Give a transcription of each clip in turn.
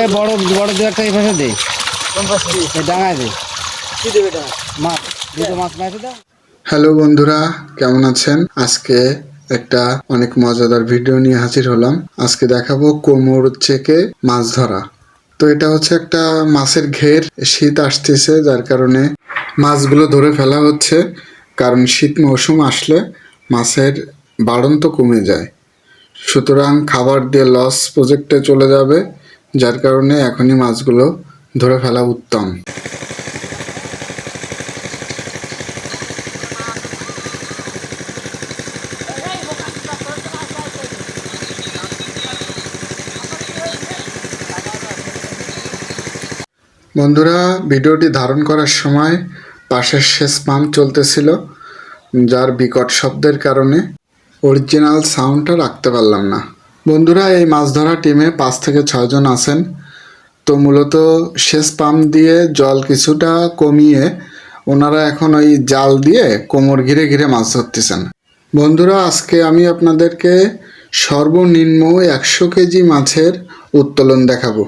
এ বড় বড় দু একটা এই দে। ডাঙায় দে। মাছ দুটো মাছ মাইতে দাও হ্যালো বন্ধুরা কেমন আছেন? আজকে একটা অনেক মজাদার ভিডিও নিয়ে হাজির হলাম। আজকে দেখাবো কোমর চেকে মাছ ধরা। তো এটা হচ্ছে একটা মাছের ঘের শীত আসতেছে যার কারণে মাছগুলো ধরে ফেলা হচ্ছে। কারণ শীত মৌসুম আসলে মাছের বাড়ন্ত কমে যায়। সুতরাং খাবার দিয়ে লস প্রজেক্টে চলে যাবে, যার কারণে এখনই মাছগুলো ধরে ফেলা উত্তম। বন্ধুরা, ভিডিওটি ধারণ করার সময় পাশের শেষ পাম্প চলতেছিল, যার বিকট শব্দের কারণে অরিজিনাল সাউন্ডটা রাখতে পারলাম না। বন্ধুরা, এই মাছ ধরা টিমে পাঁচ থেকে ছয়জন আছেন। তো মূলত শেষ পাম্প দিয়ে জল কিছুটা কমিয়ে ওনারা এখন ওই জাল দিয়ে কোমর ঘিরে ঘিরে মাছ ধরতেছেন। বন্ধুরা, আজকে আমি আপনাদেরকে সর্বনিম্ন একশো কেজি মাছের উত্তোলন দেখাবো।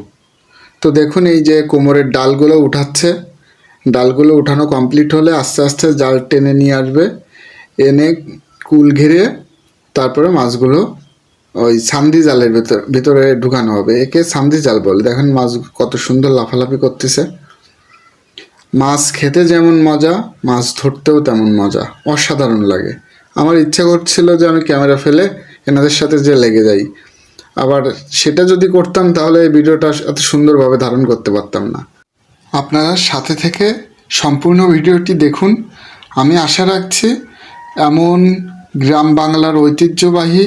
তো দেখুন, এই যে কোমরের ডালগুলো উঠাচ্ছে। ডালগুলো উঠানো কমপ্লিট হলে আস্তে আস্তে জাল টেনে নিয়ে আসবে। এনে কুল ঘিরে তারপরে মাছগুলো ওই সান্দি জালের ভিতর ভিতরে ঢুকানো হবে। একে সান্দি জাল বলে। দেখেন মাছ কত সুন্দর লাফালাফি করতেছে। মাছ খেতে যেমন মজা, মাছ ধরতেও তেমন মজা। অসাধারণ লাগে। আমার ইচ্ছা করছিল যে আমি ক্যামেরা ফেলে এনাদের সাথে যে লেগে যাই। আবার সেটা যদি করতাম তাহলে এই ভিডিওটা এত সুন্দরভাবে ধারণ করতে পারতাম না। আপনারা সাথে থেকে সম্পূর্ণ ভিডিওটি দেখুন। আমি আশা রাখছি এমন গ্রাম বাংলার ঐতিহ্যবাহী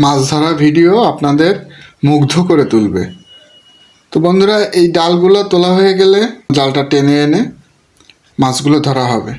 মাছ ধরা ভিডিও আপনাদের মুগ্ধ করে তুলবে। তো বন্ধুরা, এই ডালগুলো তোলা হয়ে গেলে জালটা টেনে এনে মাছগুলো ধরা হবে।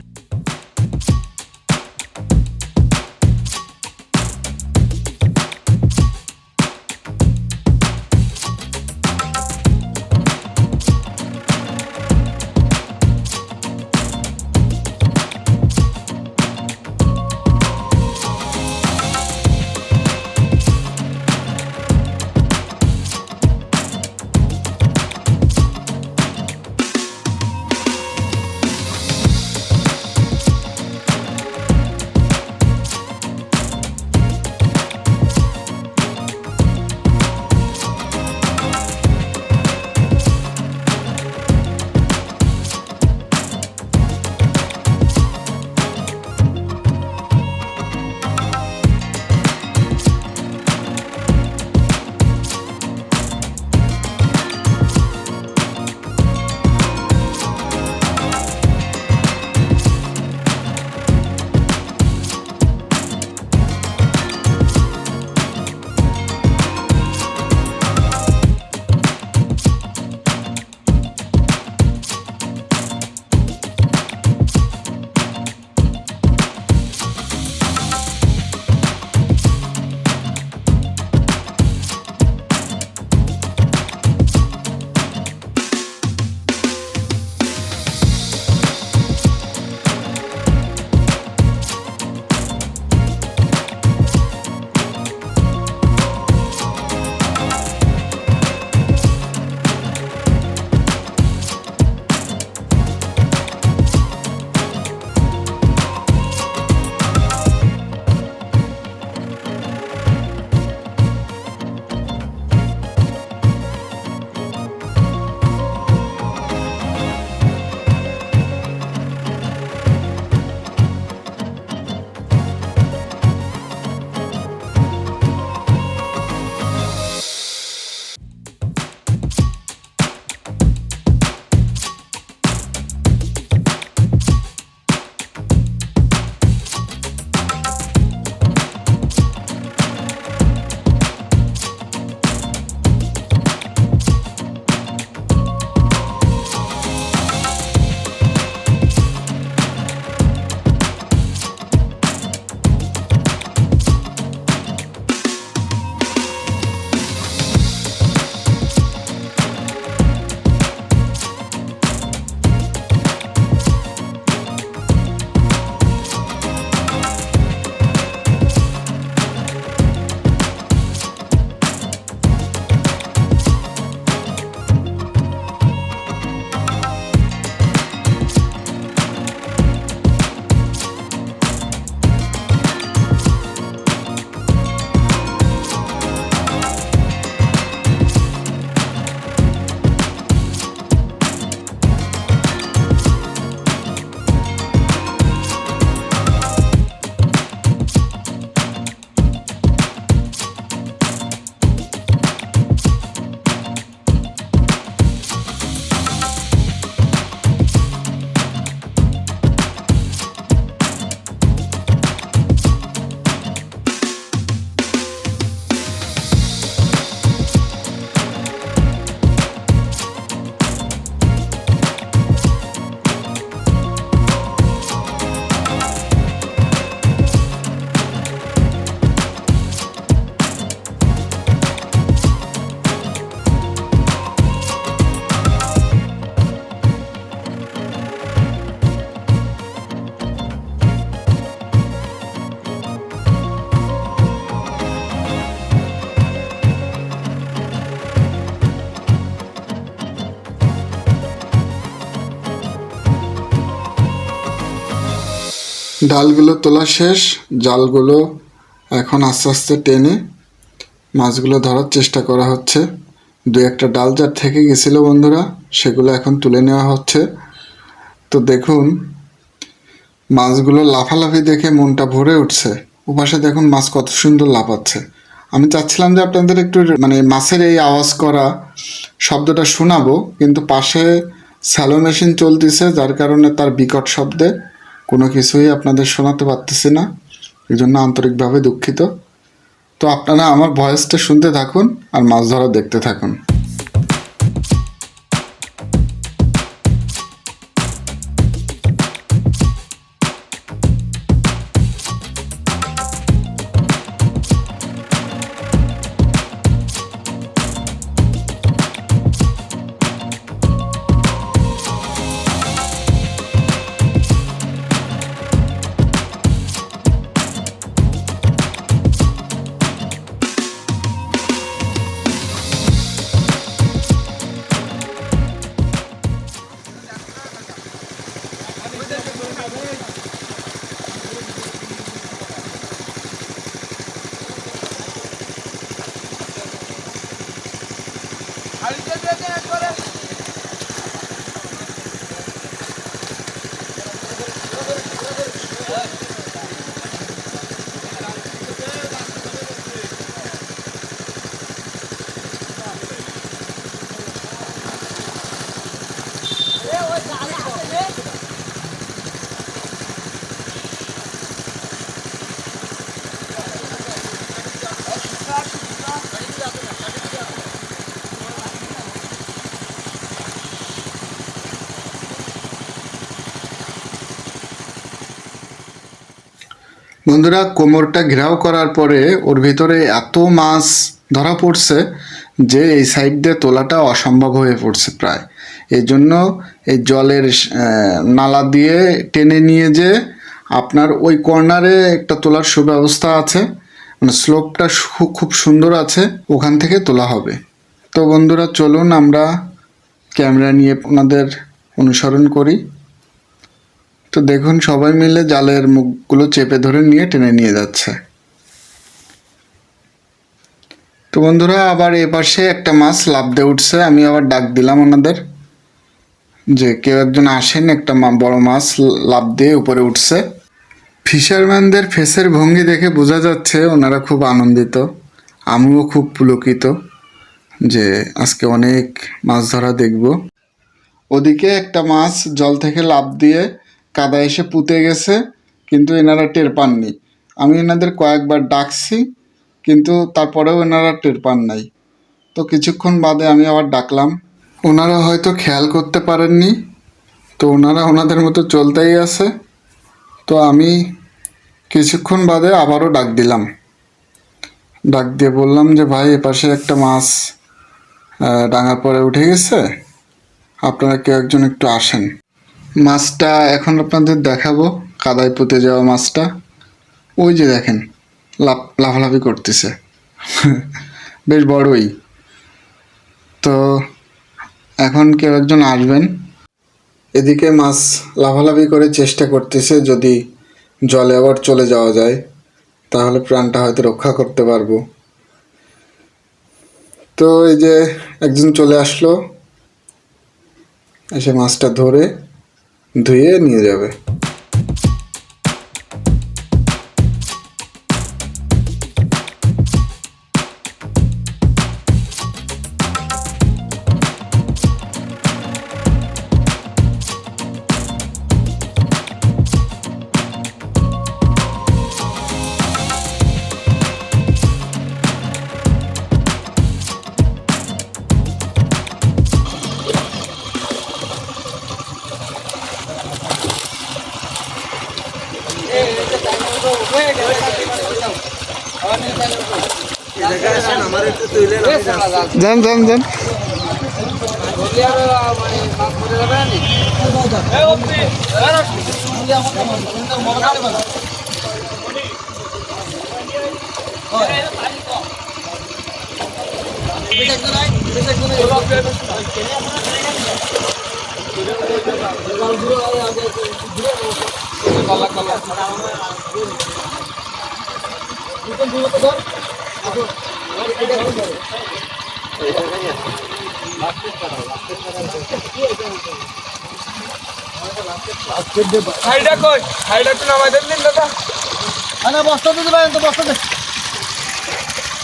ডালগুলো তোলা শেষ, জালগুলো এখন আস্তে আস্তে টেনে মাছগুলো ধরার চেষ্টা করা হচ্ছে। দু একটা ডাল যার থেকে গেছিল বন্ধুরা, সেগুলো এখন তুলে নেওয়া হচ্ছে। তো দেখুন, মাছগুলো লাফালাফি দেখে মনটা ভরে উঠছে। ওপাশে দেখুন মাছ কত সুন্দর লাফাচ্ছে। আমি চাচ্ছিলাম যে আপনাদের একটু মানে মাছের এই আওয়াজ করা শব্দটা শোনাবো, কিন্তু পাশে স্যালো মেশিন চলতেছে, যার কারণে তার বিকট শব্দে কোনো কিছুই আপনাদের শোনাতে পারতেছি না, এই জন্য আন্তরিকভাবে দুঃখিত। তো আপনারা আমার ভয়েসটা শুনতে থাকুন আর মাছ ধরা দেখতে থাকুন। ¿Alguien tiene que বন্ধুরা, কোমরটা ঘেরাও করার পরে ওর ভিতরে এত মাছ ধরা পড়ছে যে এই সাইড দিয়ে তোলাটা অসম্ভব হয়ে পড়ছে প্রায়। এই জন্য এই জলের নালা দিয়ে টেনে নিয়ে যে আপনার ওই কর্নারে একটা তোলার সুব্যবস্থা আছে। মানে স্লোপটা খুব সুন্দর আছে, ওখান থেকে তোলা হবে। তো বন্ধুরা, চলুন আমরা ক্যামেরা নিয়ে আপনাদের অনুসরণ করি। তো দেখুন, সবাই মিলে জালের মুখগুলো চেপে ধরে নিয়ে টেনে নিয়ে যাচ্ছে। তো বন্ধুরা, আবার এ পাশে একটা মাছ লাভ দিয়ে উঠছে। আমি আবার ডাক দিলাম ওনাদের যে কেউ একজন আসেন, একটা বড় মাছ লাভ দিয়ে উপরে উঠছে। ফিশারম্যানদের ফেসের ভঙ্গি দেখে বোঝা যাচ্ছে ওনারা খুব আনন্দিত। আমিও খুব পুলকিত যে আজকে অনেক মাছ ধরা দেখব। ওদিকে একটা মাছ জল থেকে লাফ দিয়ে কাদা এসে পুঁতে গেছে, কিন্তু এনারা টের পাননি। আমি এনাদের কয়েকবার ডাকছি, কিন্তু তারপরেও এনারা টের পান নাই। তো কিছুক্ষণ বাদে আমি আবার ডাকলাম। ওনারা হয়তো খেয়াল করতে পারেননি। তো ওনারা ওনাদের মতো চলতেই আছে। তো আমি কিছুক্ষণ বাদে আবারও ডাক দিলাম। ডাক দিয়ে বললাম যে, ভাই এপাশে একটা মাছ ডাঙার পরে উঠে গেছে। আপনারা কেউ একজন একটু আসেন। মাছটা এখন আপনাদের দেখাবো, কাদায় পুঁতে যাওয়া মাছটা। ওই যে দেখেন, লাফ, লাফালাফি করতেছে। বেশ বড়ই। তো এখন কেউ একজন আসবেন। এদিকে মাছ লাফালাফি করে চেষ্টা করতেছে যদি জলে আবার চলে যাওয়া যায়, তাহলে প্রাণটা হয়তো রক্ষা করতে পারব। তো এই যে একজন চলে আসলো। এসে মাছটা ধরে ধুয়ে নিয়ে যাবে। যান যান যান Thank you. হাইডা কই হাইডা একটু নামাই দেন দিন দাদা আরে বস্তা দিতে পারেন তো বস্তা দেন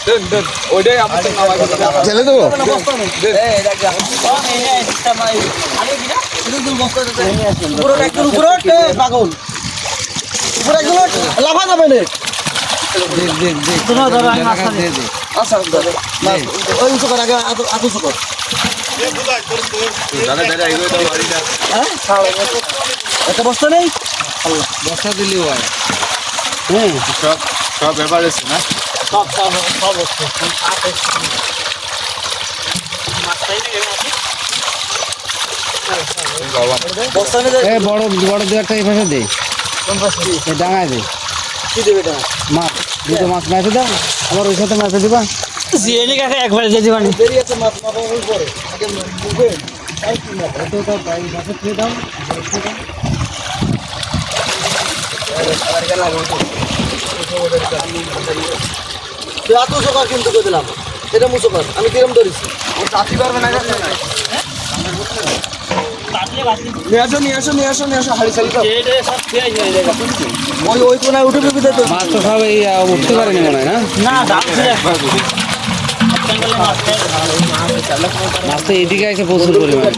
নামাই ছেলে দেবো উপরে একদম উপরে পাগল উপরে একদম ওঠ, লাফা যাবে না। ধরো, ধরো, আমি মাছ খাব। আচ্ছা, ধরো, মাছ, ওই উঁচু কর, আগে আত- আত উঁচু কর। একটা বস্তা নেই? বস্তা দিলি হয় সব সব ব্যাপার আছে না? সব সব সব বস্তা। বস্তা নিয়ে এ বড় বড় দু একটা এই পাশে দে। এ ডাঙায় দে। কি দেবে এটা মাছ। দুটো মাছ মেপে দাও আবার ওই সাথে মেপে দিবা। জিএনি কাকে একবারে দিয়ে দিবানি দেরি আছে মাছ মাপানোর পরে আগে বুঝবেন তো তো এই মাছে খেয়ে দাও। এত উঁচু কিন্তু করে দিলাম। এটা মুচো কর আমি কিরম ধরেছি চাচি পারবে না গেছে নিয়ে আসো নিয়ে আসো নিয়ে আসো নিয়ে আসো হাড়ি সারি ওই ওই কোনায় উঠে উঠে তো। মাছ তো সব এই উঠতে পারেনি মনে হয় না? না মাছ তো এদিকে এসে প্রচুর পরিমাণে।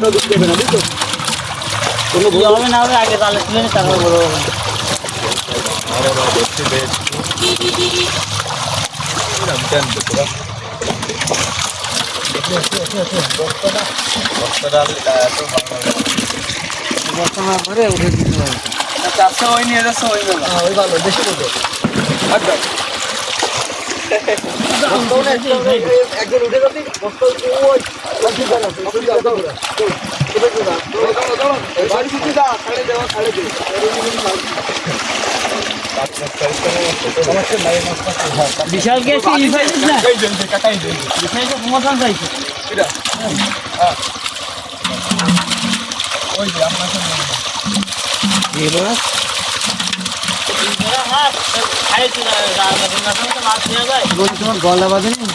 হবে না হবে আগে তাহলে তুলে নি তারপর বড় হবে। বস্তা না করে উঠে দিতে হবে চারশো ওই নিয়ে যাচ্ছে ওই হ্যাঁ। ওই ভালো বেশি বলতো আচ্ছা একজন উঠে যাবি বাড়ি কিছু দা ছাড়ে দেওয়া ছাড়ে দে বিশাল বলছি তোমার গলা বাঁধেনি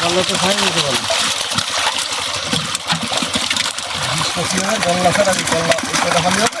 গলা তো খাই নিতে বলো গল্লা ছাড়া কি গল্লা ওইটা দেখালি হবে কেন কিছু দিলে না দেখলাম তেলটেল মান না এটা তেলটেল মান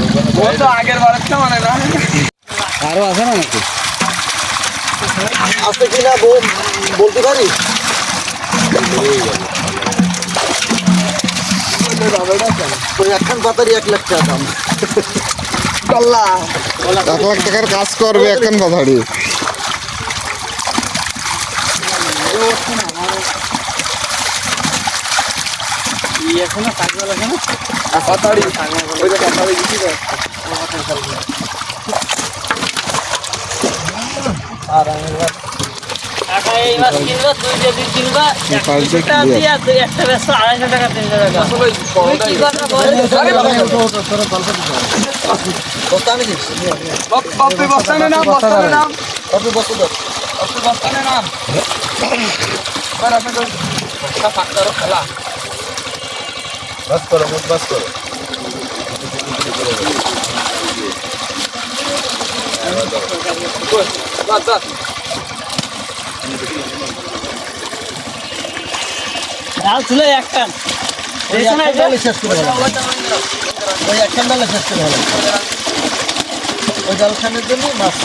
ও তো আগের মানে না? আরও আছে না নাকি? আজকে কি না বলতে পারি? ওই একখান পাতারই এক লাখ টাকা দাম। এক লাখ টাকার কাজ করবে এখন বাধাড়ি পাতাড়ি ওই যে পাতাড়ি দিছি তো টাকা এই মাস কিনবা তুই যদি কিনবা পাল্টে একটা কি দিয়া তুই একটা ব্যস্ত আড়াইশো টাকা তিনশো টাকা। আসলে তুই কি কথা বল আরে বাবা, বস্তা আমি দিচ্ছি করো খেলা। বাস করো মুখ বাস করো। বাস বাস ডাল ছিল একটা ওই একখান ডালে শেষ করে হলাম ওই একখান ডালে শেষ করে হলাম ওই ডালখানের জন্য মাছ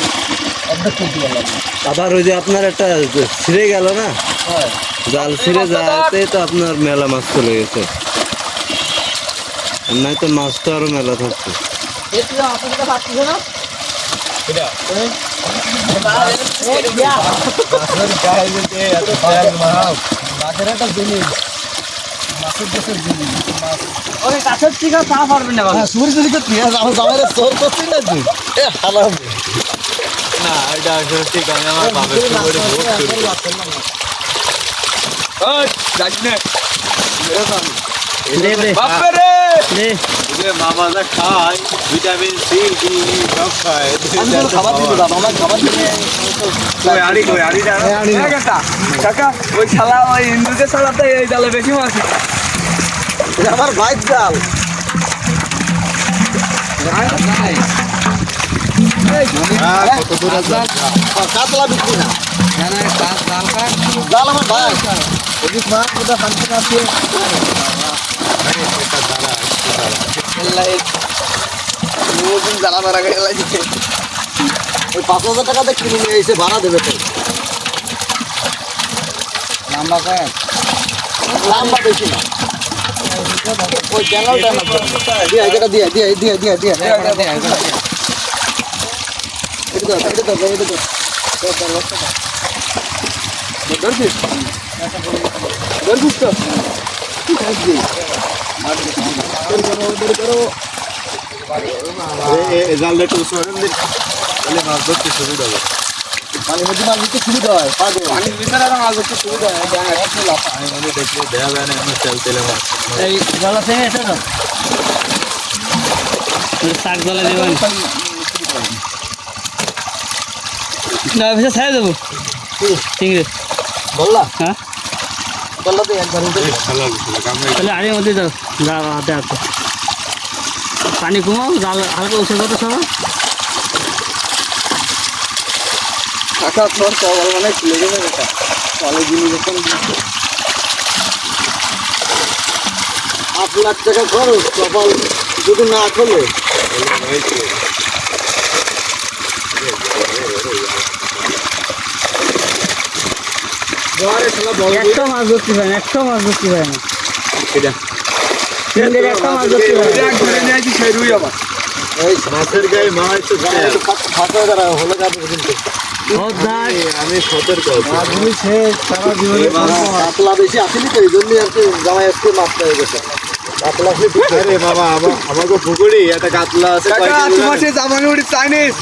অর্ধেক তুলতে পারলাম আবার ওই যে আপনার একটা ছিঁড়ে গেল না? জাল ছিঁড়ে যাতে তো আপনার মেলা মাছ চলে গেছে। নাই তো মাছ তো আরও মেলা থাকতো না এটা আসলে ঠিক আমি আমার বাপের করে। ভোট করি ওই যাক নে। দে দে দে যে মামা যা খায় ভিটামিন সি ডি সব খায়। খাবার দিবি খাবার দিবি। ওই আড়ি ওই আড়ি দাও। কাকা কাকা ওই শালা ওই হিন্দুদের শালাতে এই ডালে বেশি মাছ এটা আমার বাইক জাল কত কাতলা বিক্রি না। জাল আমার ভাই মাছ কোথা শান্তি আছে জ্বালা মারা গেলে ওই পাঁচ হাজার টাকাতে কিনে নিয়ে এসে ভাড়া দেবে তো লম্বা কয়েক লাম্বা বেশি না ওই চ্যানেলটা না দিয়ে এটা দিয়ে দিয়ে দিয়ে দিয়ে দিয়ে এটা দাও এটা দাও এটা দাও ধরছিস ধরছিস তো জালটা একটু সরেন তাহলে মাছ ধরতে সুবিধা হবে মানে মধ্যে মাছ দিতে সুবিধা হয় পাগল পানির ভিতরে আর মাছ ধরতে সুবিধা হয় আমি মনে দেখলে দেয়া যায় না এমনি বললা হ্যাঁ বললা তো একবার তাহলে আড়ির মধ্যে দাও আছে। পানি জাল হালকা উঠে কত কাকা তোর কবল মানে খুলে গেছে এটা তাহলে জিনিস যখন আট লাখ টাকা খরচ কপাল যদি না খোলে। একটা মাছ ধরতে পারে না একটা মাছ ধরতে পারে না। আমি সতর্ক কাতলা বেশি আসেনি তো এই জন্যই আর কি জামাই আজকে মাছটা হয়ে গেছে। কাতলা একটা কাতলা আছে কাকা, তোমার সে জামানি উড়ি চাইনিজ।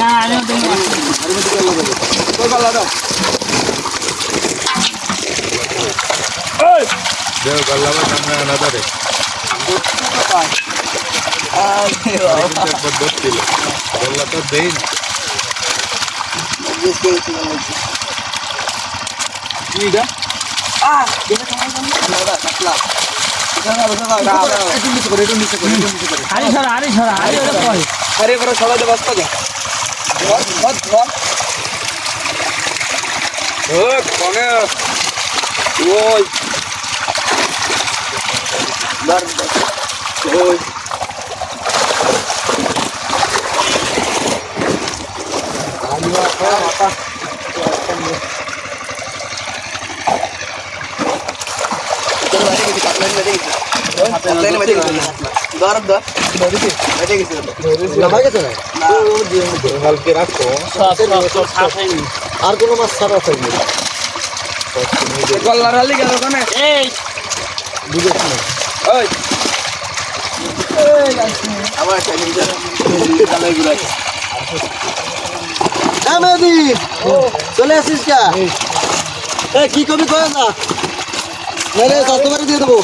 লাল ফিস লাল ফিস একটা কাতলা আছে দাও দাও বাহি। দে, দে, দে, ওটা দে। এই বছর উঠে ভাবিলাম তা সাড়ে আট কেজি না আরে তুমি দেও গল্লামা সামনে আনা তারে একবার ধরছিল গল্লা তো দেই না কি এটা একটু নিচে করে, একটু নিচে করে, একটু নিচে করে। আরে ছড়া আরে ছড়া আরে ওটা পড়ে আরে বড় সবাই বস্তা যা ধর ধর ধর ও কোনে ওই ধর ওই নামাই গেছে না? হালকে রাখো আর কোনো মাছ ছাড়া থাকবে গল্লার হালি গেল কোনে এই। বুঝেছি। ওই। আমার চলে আসিস কা? এ কি কবি কয়ে না? মেরে চট্টবারে দিয়ে দেবো।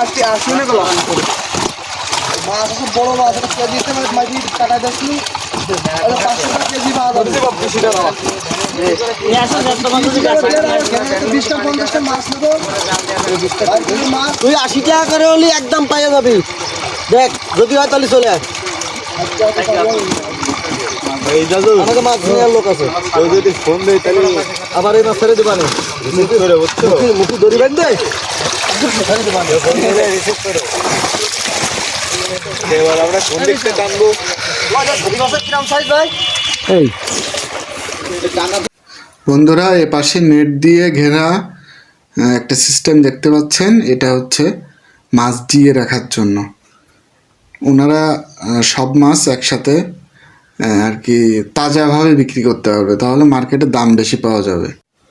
না আসুনে গেল মাছ আছে বড় মাছ কেজি মাঝি পাঁচশো টাকা কেজি মাছ মাছ তুই আশি টাকা করে হলে একদম পাইয়ে যাবি। দেখ যদি হয় তাহলে চলে আয়। আমাকে মাছ নেওয়ার লোক আছে। ওই যদি ফোন দেয় তাহলে আবার এই মাছ ছেড়ে দিবানে রিসিভ করে মুখি দড়ি রিসিভ করে। এবার আমরা কোন দিকটা টানবো? কিরাম সাইজ ভাই এই। বন্ধুরা এ পাশে নেট দিয়ে ঘেরা একটা সিস্টেম দেখতে পাচ্ছেন। এটা হচ্ছে মাছ দিয়ে রাখার জন্য। ওনারা সব মাছ একসাথে আর কি তাজাভাবে বিক্রি করতে পারবে। তাহলে মার্কেটে দাম বেশি পাওয়া যাবে।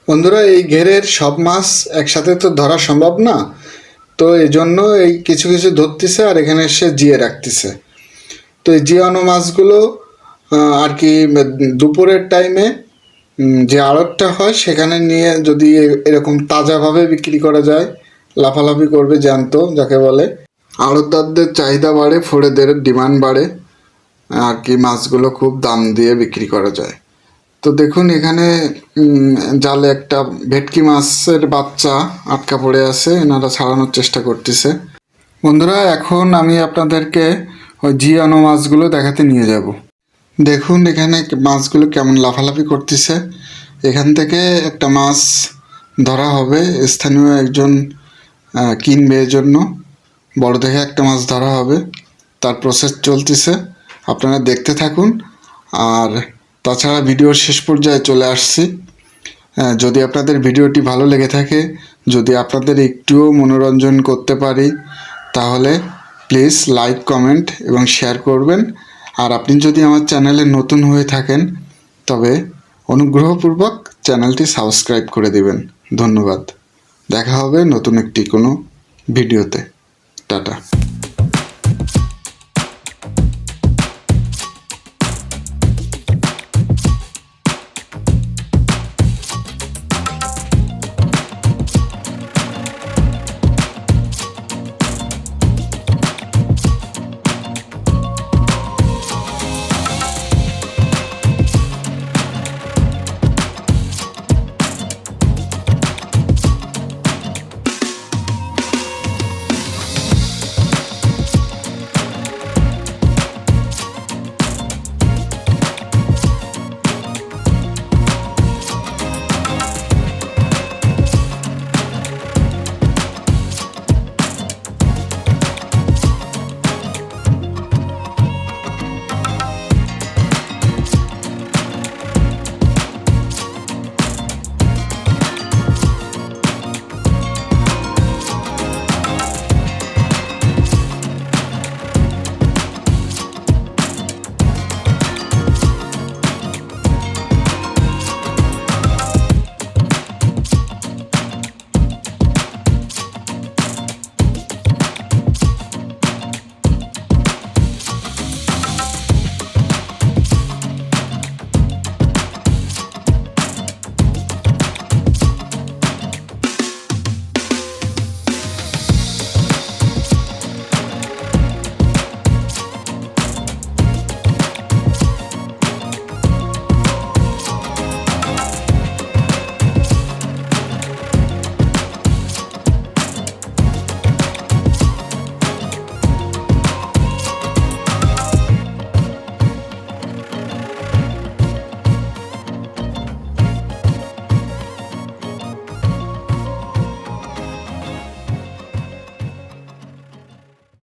বন্ধুরা এই ঘেরের সব মাছ একসাথে তো ধরা সম্ভব না। তো এই জন্য এই কিছু কিছু ধরতেছে আর এখানে এসে জিয়ে রাখতেছে। তো এই জিয়ানো মাছগুলো আর কি দুপুরের টাইমে যে আড়তটা হয় সেখানে নিয়ে যদি এরকম তাজাভাবে বিক্রি করা যায়, লাফালাফি করবে জ্যান্ত, যাকে বলে, আড়তদারদের চাহিদা বাড়ে ফোড়েদের ডিমান্ড বাড়ে, আর কি মাছগুলো খুব দাম দিয়ে বিক্রি করা যায়। তো দেখুন, এখানে জালে একটা ভেটকি মাছের বাচ্চা আটকা পড়ে আছে, এনারা ছাড়ানোর চেষ্টা করতেছে। বন্ধুরা, এখন আমি আপনাদেরকে ওই জিয়ানো মাছগুলো দেখাতে নিয়ে যাব। দেখুন, এখানে মাছগুলো কেমন লাফালাফি করতেছে। এখান থেকে একটা মাছ ধরা হবে স্থানীয় একজন কিনবে এর জন্য। বড় দেখে একটা মাছ ধরা হবে। তার প্রসেস চলতেছে। আপনারা দেখতে থাকুন। আর তাছাড়া ভিডিওর শেষ পর্যায়ে চলে আসছি। হ্যাঁ, যদি আপনাদের ভিডিওটি ভালো লেগে থাকে যদি আপনাদের একটুও মনোরঞ্জন করতে পারি তাহলে প্লিজ লাইক কমেন্ট এবং শেয়ার করবেন। আর আপনি যদি আমার চ্যানেলে নতুন হয়ে থাকেন তবে অনুগ্রহপূর্বক চ্যানেলটি সাবস্ক্রাইব করে দিবেন। ধন্যবাদ। দেখা হবে নতুন একটি কোনো ভিডিওতে। টাটা।